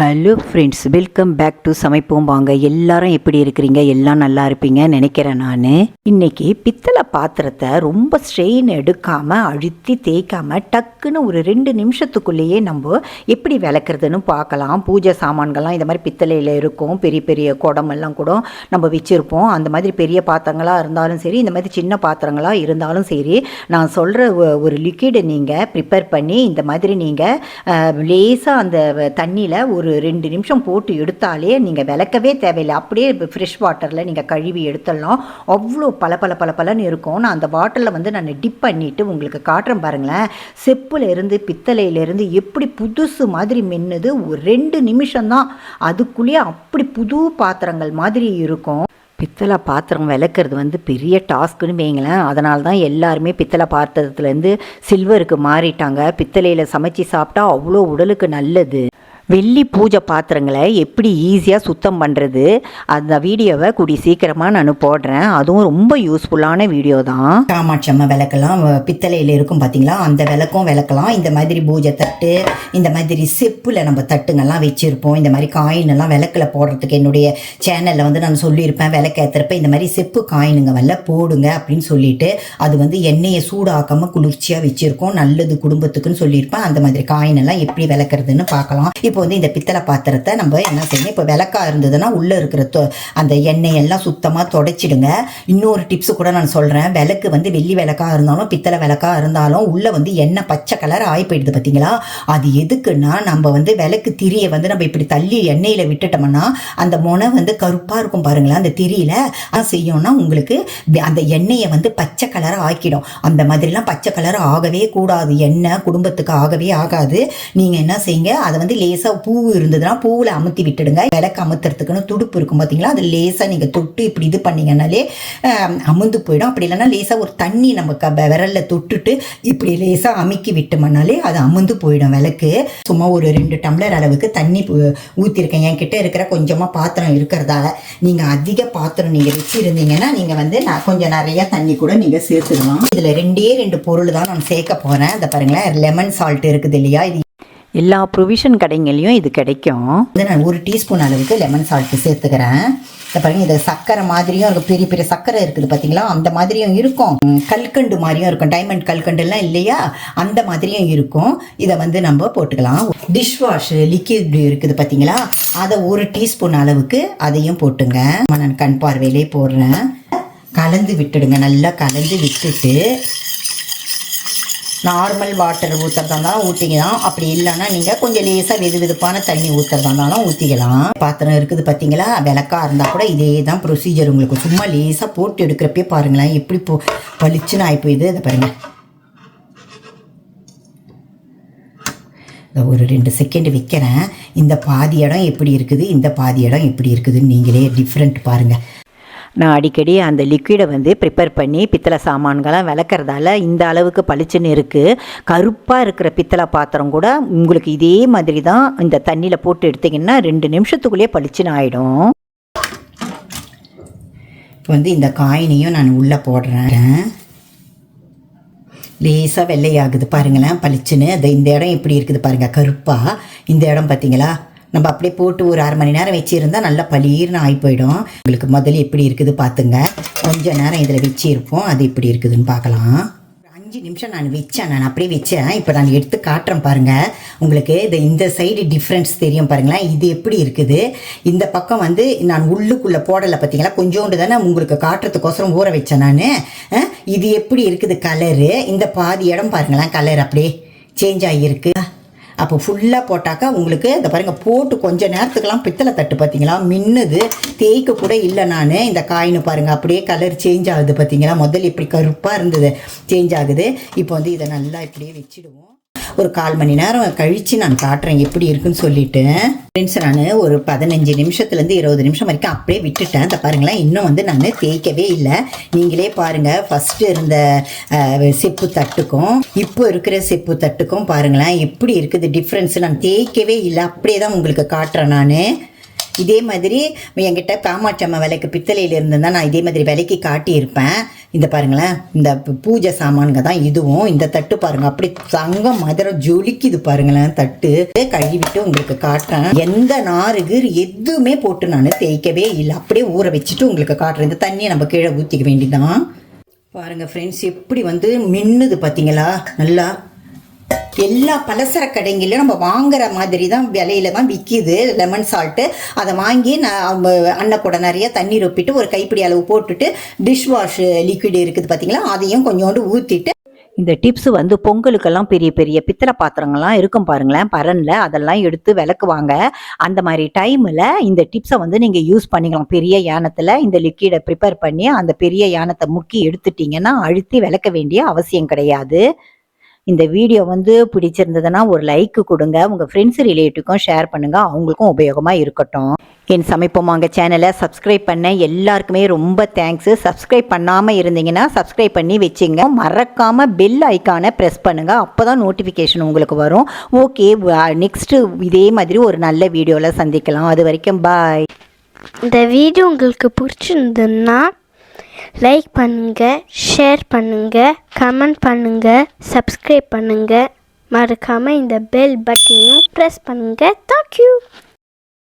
Hello friends welcome back to சமைப்போம் வாங்க. எல்லாரும் எப்படி இருக்கிறீங்க? எல்லாம் நல்லா இருப்பீங்க நினைக்கிறேன் நான். இன்னைக்கு பித்தளை பாத்திரத்தை ரொம்ப ஸ்ட்ரெயின் எடுக்காமல் அழுத்தி தேய்க்காமல் டக்குன்னு ஒரு ரெண்டு நிமிஷத்துக்குள்ளேயே நம்ம எப்படி விளக்குறதுன்னு பார்க்கலாம். பூஜை சாமான்கள்லாம் இந்த மாதிரி பித்தளையில் இருக்கும். பெரிய பெரிய குடமெல்லாம் கூட நம்ம வச்சுருப்போம். அந்த மாதிரி பெரிய பாத்திரங்களாக இருந்தாலும் சரி இந்த மாதிரி சின்ன பாத்திரங்களாக இருந்தாலும் சரி நான் சொல்கிற ஒரு லிக்விடை நீங்கள் ப்ரிப்பேர் பண்ணி இந்த மாதிரி நீங்கள் லேசாக அந்த தண்ணியில் ஒரு ஒரு ரெண்டு நிமிஷம் போட்டு எடுத்தாலே நீங்கள் விளக்கவே தேவையில்லை. அப்படியே ஃப்ரெஷ் வாட்டரில் நீங்கள் கழுவி எடுத்துடலாம். அவ்வளோ பல பல பல பலன்னு இருக்கும். நான் அந்த வாட்டரில் வந்து நான் டிப் பண்ணிவிட்டு உங்களுக்கு காட்டுறேன் பாருங்களேன். செப்பில் இருந்து பித்தளையிலேருந்து எப்படி புதுசு மாதிரி மின்னுது. ஒரு ரெண்டு நிமிஷம்தான் அதுக்குள்ளேயே அப்படி புது பாத்திரங்கள் மாதிரி இருக்கும். பித்தளை பாத்திரம் விளக்குறது வந்து பெரிய டாஸ்க்குன்னு வைங்களேன். அதனால தான் எல்லாருமே பித்தளை பாத்திரத்துலேருந்து சில்வருக்கு மாறிட்டாங்க. பித்தளையில் சமைச்சு சாப்பிட்டா அவ்வளோ உடலுக்கு நல்லது. வெள்ளி பூஜை பாத்திரங்களை எப்படி ஈஸியாக சுத்தம் பண்ணுறது அந்த வீடியோவை கூடி சீக்கிரமாக நான் போடுறேன். அதுவும் ரொம்ப யூஸ்ஃபுல்லான வீடியோ தான். காமாட்சி அம்மா விளக்கெல்லாம் பித்தளையில் இருக்கும் பார்த்தீங்களா அந்த விளக்கும் விளக்கலாம். இந்த மாதிரி பூஜை தட்டு இந்த மாதிரி செப்பில் நம்ம தட்டுங்கள்லாம் வச்சுருப்போம். இந்த மாதிரி காயின் எல்லாம் விளக்கில் போடுறதுக்கு என்னுடைய சேனலில் வந்து நான் சொல்லியிருப்பேன். விளக்கு ஏற்றுறப்ப இந்த மாதிரி செப்பு காயினுங்க வெள்ள போடுங்க அப்படின்னு சொல்லிட்டு அது வந்து எண்ணெயை சூடாக்காமல் குளிர்ச்சியாக வச்சுருக்கோம். நல்லது குடும்பத்துக்குன்னு சொல்லியிருப்பேன். அந்த மாதிரி காயின் எல்லாம் எப்படி விளக்குறதுன்னு பார்க்கலாம். இப்போ வந்து இந்த பித்தளை பாத்திரத்தை நம்ம என்ன செய்யணும்? இப்போ விளக்கா இருந்ததுன்னா உள்ளே இருக்கிற தொ- அந்த எண்ணெயெல்லாம் சுத்தமாக தொடச்சிடுங்க. இன்னொரு டிப்ஸ் கூட நான் சொல்கிறேன் விளக்கு வந்து வெள்ளி விளக்கா இருந்தாலும் பித்தளை விளக்கா இருந்தாலும் உள்ளே வந்து எண்ணெய் பச்சை கலர் ஆகி போயிடுது பார்த்தீங்களா அது எதுக்குன்னா நம்ம வந்து விளக்கு திரியை வந்து நம்ம இப்படி தள்ளி எண்ணெயில் விட்டுட்டோம்னா அந்த முனை வந்து கருப்பாக இருக்கும் பாருங்களேன் அந்த திரியில. அது செய்யும்னா உங்களுக்கு அந்த எண்ணெயை வந்து பச்சை கலராக ஆக்கிடும். அந்த மாதிரிலாம் பச்சை கலர் ஆகவே கூடாது. எண்ணெய் குடும்பத்துக்கு ஆகவே ஆகாது. நீங்கள் என்ன செய்யுங்க அதை வந்து லேசாக பூ இருந்ததுன்னா பூவில் அமுத்தி விட்டுடுங்க. விளக்கு அமுத்துறதுக்குன்னு துடுப்பு இருக்கும் பார்த்தீங்களா அது லேசாக நீங்கள் தொட்டு இப்படி இது பண்ணீங்கன்னாலே அமுந்து போயிடும். அப்படி இல்லைன்னா லேசாக ஒரு தண்ணி நம்ம க விரலில் தொட்டுட்டு இப்படி லேசாக அமுக்கி விட்டோம்னாலே அது அமுந்து போயிடும் விளக்கு. சும்மா ஒரு ரெண்டு டம்ளர் அளவுக்கு தண்ணி ஊற்றிருக்கேன் என் என்கிட்ட இருக்கிற கொஞ்சமாக பாத்திரம் இருக்கிறதால நீங்கள் அதிக பாத்திரம் நீங்கள் வச்சுருந்தீங்கன்னா நீங்கள் வந்து நான் கொஞ்சம் நிறையா தண்ணி கூட நீங்கள் சேர்த்துடலாம். இதில் ரெண்டே ரெண்டு பொருள் தான் நான் சேர்க்க போகிறேன் அதை பாருங்களேன். லெமன் சால்ட் இருக்குது இல்லையா? இது எல்லா ப்ரொவிஷன் கடைங்களையும் இது கிடைக்கும். இது நான் ஒரு டீஸ்பூன் அளவுக்கு லெமன் சால்ட் சேர்த்துக்கிறேன். இதை பாருங்க இது சக்கரை மாதிரியும் இருக்கும் பெரிய பெரிய சக்கரை இருக்குது பார்த்தீங்களா அந்த மாதிரியும் இருக்கும். கல்கண்டு மாதிரியும் இருக்கும். டைமண்ட் கல்கண்டுலாம் இல்லையா? அந்த மாதிரியும் இருக்கும். இதை வந்து நம்ம போட்டுக்கலாம். டிஷ் வாஷ் லிக்விட் இருக்குது பார்த்தீங்களா அதை ஒரு டீஸ்பூன் அளவுக்கு அதையும் போட்டுங்க. நான் கண் பார்வையிலே போடுறேன். கலந்து விட்டுடுங்க. நல்லா கலந்து விட்டுட்டு நார்மல் வாட்டர் ஊற்றுறதா இருந்தாலும் ஊற்றிக்கலாம் அப்படி இல்லைன்னா நீங்கள் கொஞ்சம் லேசாக வெது வெதுப்பான தண்ணி ஊற்றுறதா இருந்தாலும் ஊற்றிக்கலாம் பாத்திரம் இருக்குது பார்த்தீங்களா விளக்கா இருந்தால் கூட இதே தான் ப்ரொசீஜர் உங்களுக்கு. சும்மா லேசாக போட்டு எடுக்கிறப்பே பாருங்களேன். எப்படி போ பளிச்சுன்னு ஆகி போயிடுது அதை பாருங்கள் ஒரு ரெண்டு செகண்ட் வைக்கிறேன். இந்த பாதி இடம் எப்படி இருக்குது? இந்த பாதி இடம் எப்படி இருக்குதுன்னு நீங்களே டிஃப்ரெண்ட் பாருங்கள் நான் அடிக்கடி அந்த லிக்விடை வந்து ப்ரிப்பேர் பண்ணி பித்தளை சாமான்களாம் விளக்குறதால இந்த அளவுக்கு பளிச்சுன்னு இருக்குது கருப்பாக இருக்கிற பித்தளை பாத்திரம் கூட உங்களுக்கு இதே மாதிரி தான் இந்த தண்ணியில் போட்டு எடுத்திங்கன்னா ரெண்டு நிமிஷத்துக்குள்ளேயே பளிச்சுன்னு ஆகிடும் இப்போ வந்து இந்த காயினையும் நான் உள்ளே போடுறேன். லேசாக வெள்ளையாகுது பாருங்களேன் பளிச்சுன்னு. அது இந்த இடம் எப்படி இருக்குது பாருங்கள் கருப்பாக இந்த இடம் பார்த்தீங்களா நம்ம அப்படியே போட்டு ஒரு அரை மணி நேரம் வச்சுருந்தா நல்லா பளீர்னு ஆகி போயிடும் உங்களுக்கு முதல்ல எப்படி இருக்குது பார்த்துங்க கொஞ்ச நேரம் இதில் வச்சிருப்போம். அது எப்படி இருக்குதுன்னு பார்க்கலாம் ஒரு அஞ்சு நிமிஷம் நான் வச்சேன். நான் அப்படியே வச்சேன். இப்போ நான் எடுத்து காட்டுறேன் பாருங்கள் உங்களுக்கு இது இந்த சைடு டிஃப்ரென்ஸ் தெரியும் பாருங்களேன். இது எப்படி இருக்குது? இந்த பக்கம் வந்து நான் உள்ளுக்குள்ளே போடலை பார்த்தீங்களா கொஞ்சோண்டு தானே உங்களுக்கு காட்டுறதுக்கோசரம் ஊற வச்சேன் நான். இது எப்படி இருக்குது? கலரு இந்த பாதி இடம் பாருங்களேன். கலர் அப்படியே சேஞ்ச் ஆகியிருக்கு அப்போ ஃபுல்லாக போட்டாக்கா உங்களுக்கு இந்த பாருங்கள் போட்டு கொஞ்சம் நேரத்துக்கெல்லாம் பித்தளை தட்டு பார்த்தீங்களா மின்னுது தேய்க்க கூட இல்லை நான். இந்த காயின்னு பாருங்க அப்படியே கலர் சேஞ்ச் ஆகுது பார்த்தீங்களா முதல்ல இப்படி கருப்பாக இருந்தது சேஞ்ச் ஆகுது. இப்போ வந்து இதை நல்லா இப்படியே வச்சிடுவோம். ஒரு கால் மணி நேரம் கழித்து நான் காட்டுறேன் எப்படி இருக்குன்னு சொல்லிட்டு. ஃப்ரெண்ட்ஸ் நான் ஒரு பதினஞ்சு நிமிஷத்துலேருந்து இருபது நிமிஷம் வரைக்கும் அப்படியே விட்டுட்டேன். அந்த பாருங்களேன் இன்னும் வந்து நான் தேய்க்கவே இல்லை. நீங்களே பாருங்கள் ஃபஸ்ட்டு இருந்த செப்பு தட்டுக்கும் இப்போ இருக்கிற செப்பு தட்டுக்கும் பாருங்களேன் எப்படி இருக்குது டிஃப்ரென்ஸ் நான் தேய்க்கவே இல்லை அப்படியே தான் உங்களுக்கு காட்டுறேன் நான். இதே மாதிரி என்கிட்ட காமாட்சி அம்மா விலைக்கு பித்தளையில் இருந்திருந்தா நான் இதே மாதிரி விலைக்கு காட்டியிருப்பேன். இந்த பாருங்களேன் இந்த பூ- பூஜை சாமான்க தான் இதுவும். இந்த தட்டு பாருங்க அப்படி தங்க மதுரை ஜொலிக்குது பாருங்களேன் தட்டு. கழுவிட்டு உங்களுக்கு காட்டுறேன். எந்த நாறுகு எதுவுமே போட்டு நான் தேய்க்கவே இல்லை. அப்படியே ஊற வச்சுட்டு உங்களுக்கு காட்டுறேன். இந்த தண்ணியை நம்ம கீழே ஊற்றிக்க வேண்டிதான் பாருங்க ஃப்ரெண்ட்ஸ் எப்படி வந்து மின்னுது பார்த்தீங்களா நல்லா எல்லா பலசர கடைங்களிலும் நம்ம வாங்குற மாதிரி தான் விலையில தான் விற்கிது லெமன் சால்ட்டு அதை வாங்கி நான் அன்ன கூட நிறைய தண்ணீர் ஒப்பிட்டு ஒரு கைப்பிடி அளவு போட்டுட்டு டிஷ் வாஷ் லிக்விட் இருக்குது பார்த்தீங்களா அதையும் கொஞ்சோண்டு ஊற்றிட்டு இந்த டிப்ஸ் வந்து பொங்கலுக்கெல்லாம் பெரிய பெரிய பித்தளை பாத்திரங்கள்லாம் இருக்கும் பாருங்களேன். பரனில் அதெல்லாம் எடுத்து விளக்குவாங்க. அந்த மாதிரி டைமில் இந்த டிப்ஸை வந்து நீங்கள் யூஸ் பண்ணிக்கலாம். பெரிய யானத்தில் இந்த லிக்விடை ப்ரிப்பேர் பண்ணி அந்த பெரிய யானத்தை முக்கி எடுத்துட்டிங்கன்னா அழுத்தி விளக்க வேண்டிய அவசியம் கிடையாது. இந்த வீடியோ வந்து பிடிச்சிருந்ததுன்னா ஒரு லைக் கொடுங்க. உங்கள் ஃப்ரெண்ட்ஸ் ரிலேட்டிவ்க்கும் ஷேர் பண்ணுங்க. அவங்களுக்கும் உபயோகமாக இருக்கட்டும். என் சமைப்போமாங்க சேனலை சப்ஸ்கிரைப் பண்ண எல்லாருக்குமே ரொம்ப தேங்க்ஸு சப்ஸ்கிரைப் பண்ணாமல் இருந்தீங்கன்னா சப்ஸ்கிரைப் பண்ணி வச்சுங்க. மறக்காமல் பெல் ஐக்கானை ப்ரெஸ் பண்ணுங்கள் அப்போ தான் நோட்டிஃபிகேஷன் உங்களுக்கு வரும். ஓகே நெக்ஸ்ட்டு இதே மாதிரி ஒரு நல்ல வீடியோவில் சந்திக்கலாம். அது வரைக்கும் பாய் இந்த வீடியோ உங்களுக்கு பிடிச்சிருந்ததுன்னா லைக் பண்ணுங்கள் ஷேர் பண்ணுங்கள் கமெண்ட் பண்ணுங்கள் சப்ஸ்கிரைப் பண்ணுங்கள் மறக்காமல் இந்த பெல் பட்டனையும் ப்ரெஸ் பண்ணுங்கள் தேங்க்யூ